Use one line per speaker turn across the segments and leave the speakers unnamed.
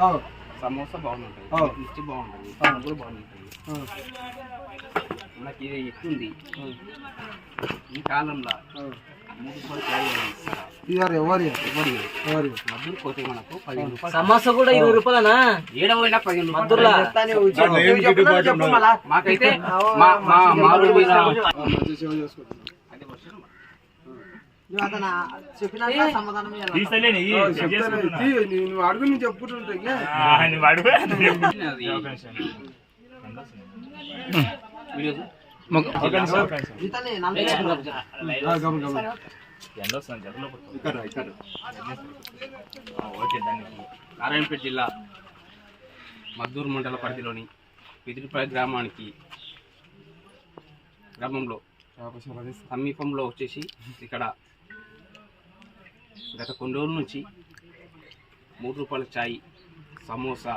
ఆ,
సమోసా బాగుంటుంది. మిర్చి బాగుంటుంది. కూడా బాగుంటుంది.
ఆ,
మనకి ఇది ఎక్కుంది
ఆ,
ఈ కాలంలో
ఆ.
మూడు రూపాయలు చాయ్ ఇస్తారా?
ఇదారు ఎవరి?
ఎవరు?
ఎవరి?
మద్దూరు పోతే మనకు పదిహేను రూపాయలు.
సమోసా కూడా ఇరవై రూపాయలనా?
ఏడ పోయినా పదిహేను రూపాయలు.
మద్దూరులా?
మాకైతే మా మా మారు మీద
మంచి సేవ చేసుకుంటున్నాను నువ్వు అడుగు నేను చెప్పుకుంటుంటా
నారాయణపేట జిల్లా మద్దూరు మండల పరిధిలోని పిదిరిపల్లి గ్రామానికి గ్రామంలో. సమీపంలో వచ్చేసి ఇక్కడ గత కొన్ని రోజుల నుంచి మూడు రూపాయల చాయ్ సమోసా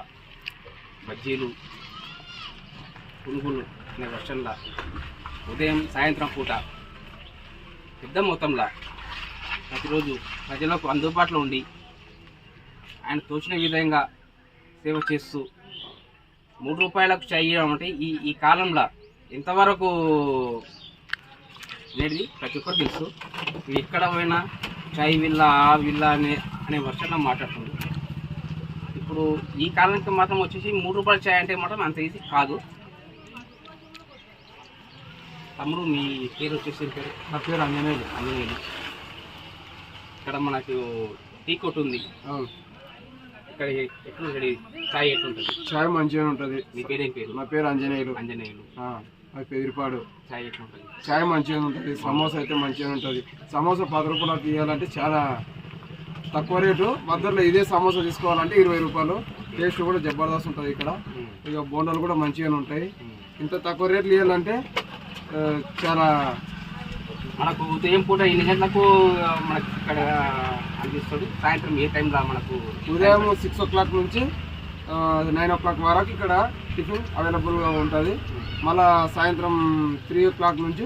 బజ్జీలు పునుగులు అనే వర్షంలో ఉదయం సాయంత్రం పూట పెద్ద మొత్తంలో ప్రతిరోజు ప్రజలకు అందుబాటులో ఉండి ఆయన తోచిన విధంగా సేవ చేస్తూ మూడు రూపాయలకు చాయ్ అంటే ఈ ఈ కాలంలో ఎంతవరకు అనేది ప్రతి ఒక్కరు తెలుసు. ఎక్కడ పోయినా చాయ్ విల్లా ఆ విల్లా అనే అనే వర్షంలో మాట్లాడుతుంది. ఇప్పుడు ఈ కాలానికి మాత్రం వచ్చేసి మూడు రూపాయల చాయ్ అంటే మాత్రం అంత ఈజీ కాదు. తమ్ముడు మీ పేరు వచ్చేసి పేరు?
నా పేరు అంజనేయులు.
అంజనేయులు. ఇక్కడ మనకు టీ కొట్టు ఉంది. ఇక్కడ ఎట్లుంటుంది? చాయ్ ఎట్లుంటుంది?
చాయ్ మంచిగా ఉంటుంది.
మీ పేరేం పేరు?
నా పేరు అంజనేయులు.
అంజనేయులు.
అది పెదిరిపాడు
చాయ్
చాయ్ మంచిగా ఉంటుంది సమోసా అయితే మంచిగా ఉంటుంది. సమోసా పది రూపాయలకు ఇవ్వాలంటే చాలా తక్కువ రేటు. మద్దతులో ఇదే సమోసా తీసుకోవాలంటే ఇరవై రూపాయలు. టేస్ట్ కూడా జబర్దస్త్ ఉంటుంది ఇక్కడ. ఇక బోండాలు కూడా మంచిగానే ఉంటాయి. ఇంత తక్కువ రేట్లు ఇవ్వాలంటే చాలా
మనకు ఉదయం పూట ఎన్ని గంటలకు మనకి ఇక్కడ అందిస్తాడు సాయంత్రం ఏ టైంలో మనకు
ఉదయం సిక్స్ ఓ క్లాక్ నుంచి నైన్ ఓ క్లాక్ వరకు ఇక్కడ టిఫిన్ అవైలబుల్గా ఉంటుంది. మళ్ళా సాయంత్రం త్రీ ఓ క్లాక్ నుంచి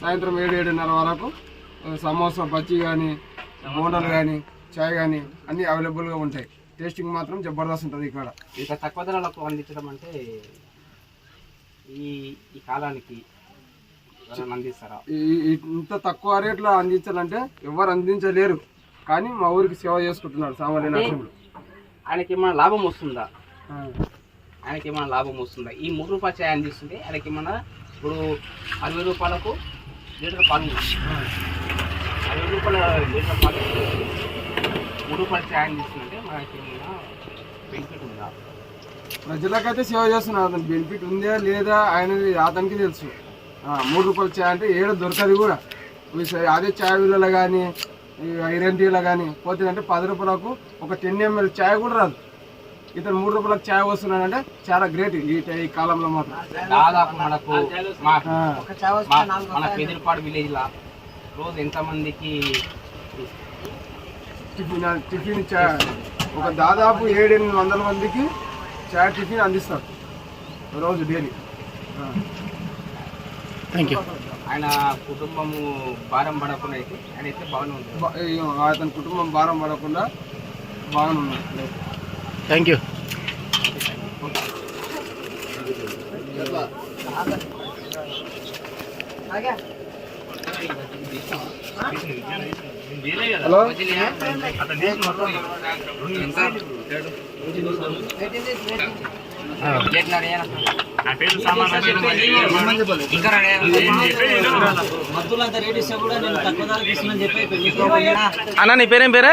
సాయంత్రం ఏడు ఏడున్నర వరకు సమోసా బజ్జీ కానీ బోండాలు కానీ చాయ్ కానీ అన్నీ అవైలబుల్గా ఉంటాయి. టేస్టింగ్ మాత్రం జబర్దస్త్ ఉంటుంది ఇక్కడ.
ఇంత తక్కువ ధరలకు అందించడం అంటే ఈ ఈ కాలానికి అందిస్తారా?
ఇంత తక్కువ రేట్లో అందించాలంటే ఎవరు అందించలేరు. కానీ మా ఊరికి సేవ చేసుకుంటున్నాడు సామాన్య నరసింహుడు
ఆయనకి ఏమైనా లాభం వస్తుందా. ఆయనకి ఏమైనా లాభం వస్తుందా? ఈ మూడు రూపాయల చాయ్ అందిస్తుంటే ఆయనకి ఏమైనా ఇప్పుడు అరవై రూపాయలకు లీటర్ పాలు అరవై రూపాయల లీటర్ పాలు మూడు రూపాయల చాయ్ అందిస్తుందంటే మనకి ఏమైనా బెనిఫిట్ ఉందా?
ప్రజలకైతే సేవ చేస్తున్నారు. అతనికి బెనిఫిట్ ఉందా లేదా అనేది అతనికి తెలుసు. మూడు రూపాయల ఛాయ్ అంటే ఏడ దొరకదు కూడా. అదే ఛాయ్ విల్లలో కానీ ఐరన్ టీలో కానీ పోతుందంటే పది రూపాయలకు ఒక టెన్ ఎంఎల్ ఛాయ్ కూడా రాదు. ఇతను మూడు రూపాయలకు ఛాయ్ వస్తున్నాడంటే చాలా గ్రేట్ ఈ ఈ కాలంలో మాత్రం.
దాదాపు మనకు మన పెదిరిపాడు విలేజ్ లా రోజు ఎంతమందికి
టిఫిన్ టిఫిన్ ఛాయ్ ఒక దాదాపు ఏడెనిమిది వందల మందికి ఛాయ్ టిఫిన్ అందిస్తారు. రోజు డైలీ.
ఆయన కుటుంబము భారం పడకుండా అయితే ఆయన అయితే బాగానే ఉంటుంది
అతని కుటుంబం భారం పడకుండా బాగానే ఉన్నారు
థ్యాంక్ యూ
హలో
నా
అన్న నీ పేరేం పేరే?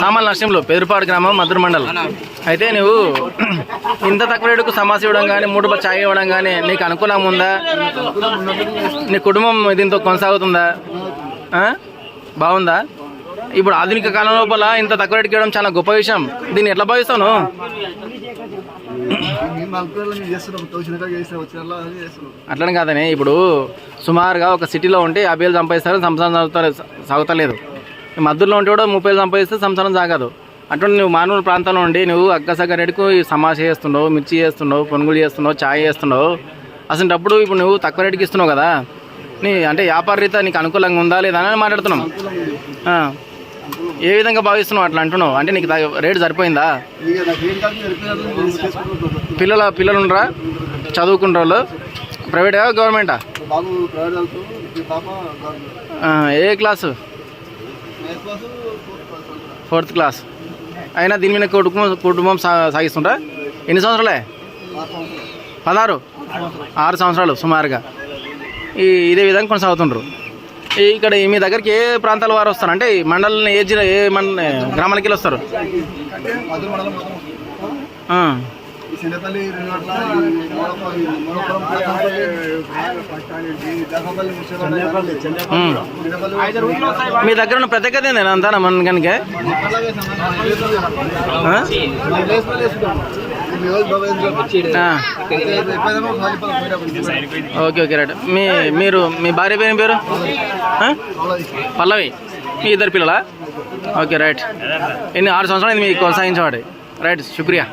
సామాన్ నరసింహులు పెదరుపాడు గ్రామం మధుర మండలం. అయితే నువ్వు ఇంత తక్కువ రేటుకు సమాస్ ఇవ్వడం కానీ మూడు రూపాయలు ఛాయ్ ఇవ్వడం కానీ నీకు అనుకూలంగా ఉందా? నీ కుటుంబం దీంతో కొనసాగుతుందా? బాగుందా? ఇప్పుడు ఆధునిక కాలం లోపల ఇంత తక్కువ రేటుకి ఇవ్వడం చాలా గొప్ప విషయం. దీన్ని ఎట్లా భావిస్తాను అట్లని కాదని ఇప్పుడు సుమారుగా ఒక సిటీలో ఉంటే యాభై వేలు సంపాదిస్తారు సంసారం సాగుతారు సాగుతలేదు. మధ్యలో ఉంటే కూడా ముప్పై వేలు సంపాదిస్తే సంసారం సాగదు. అటువంటి నువ్వు మానవుల ప్రాంతంలో ఉండి నువ్వు అక్కసగ్గ రేటుకు ఈ సమాస చేస్తున్నావు మిర్చి చేస్తున్నావు పొనుగులు చేస్తున్నావు ఛాయ్ చేస్తున్నావు. అసలు ఇప్పుడు నువ్వు తక్కువ రేటుకి ఇస్తున్నావు కదా. నీ అంటే వ్యాపార రీత నీకు అనుకూలంగా ఉందా లేదా అని మాట్లాడుతున్నాం. ఏ విధంగా భావిస్తున్నావు అట్లా అంటున్నావు? అంటే నీకు రేటు సరిపోయిందా? పిల్లల పిల్లలు ఉండరా చదువుకున్న వాళ్ళు ప్రైవేటా గవర్నమెంటా ఏ క్లాసు
ఫోర్త్ క్లాస్
అయినా దీని మీద కుటుంబం కుటుంబం సా సాగిస్తుంటా ఎన్ని సంవత్సరాలే
సంవత్సరాలు?
పదహారు? ఆరు సంవత్సరాలు సుమారుగా. ఈ ఇదే విధంగా కొనసాగుతుండ్రు. ఇక్కడ మీ దగ్గరికి ఏ ప్రాంతాల వారు వస్తారు? అంటే ఈ మండలం ఏ జిల్లా ఏ మండ గ్రామాలకి వస్తారు
మండలం
మీ దగ్గర ఉన్న ప్రత్యేకత ఏంది? అంతా మన కనుక ఓకే ఓకే రైట్. మీ మీరు మీ భార్య పేరు పేరు? పల్లవి. మీ ఇద్దరు పిల్లలా? Okay right. ఎన్ని ఆరు సంవత్సరాలు అయింది మీకు కొనసాగించబడి రైట్ శుక్రియా.